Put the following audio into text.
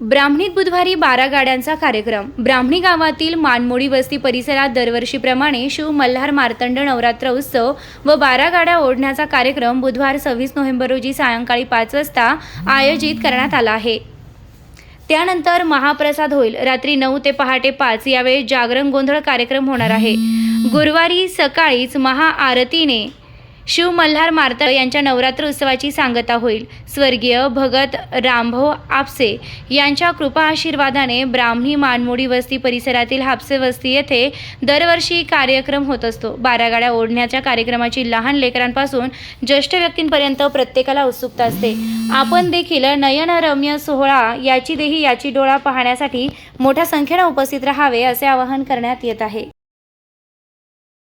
ब्राह्मणीत बुधवारी बारा गाड्यांचा कार्यक्रम. ब्राह्मणी गावातील मानमोडी वस्ती परिसरात दरवर्षीप्रमाणे शिव मल्हार मार्तंड नवरात्र उत्सव व बारा गाड्या ओढण्याचा कार्यक्रम बुधवार सव्वीस नोव्हेंबर रोजी सायंकाळी पाच वाजता आयोजित करण्यात आला आहे. त्यानंतर महाप्रसाद होईल. रात्री नऊ ते पहाटे पाच यावेळी जागरण गोंधळ कार्यक्रम होणार आहे. गुरुवारी सकाळीच महाआरतीने शिव मल्हार मार्तळ यांच्या नवरात्र उत्सवाची सांगता होईल. स्वर्गीय भगत रामभाऊ आपसे यांच्या कृपा आशीर्वादाने ब्राह्मणी मानमोडी वस्ती परिसरातील हापसे वस्ती येथे दरवर्षी कार्यक्रम होत असतो. बारागाड्या ओढण्याच्या कार्यक्रमाची लहान लेकरांपासून ज्येष्ठ व्यक्तींपर्यंत प्रत्येकाला उत्सुकता असते. आपण देखील नयनरम्य सोहळा याची देही याची डोळा पाहण्यासाठी मोठ्या संख्येनं उपस्थित राहावे असे आवाहन करण्यात येत आहे.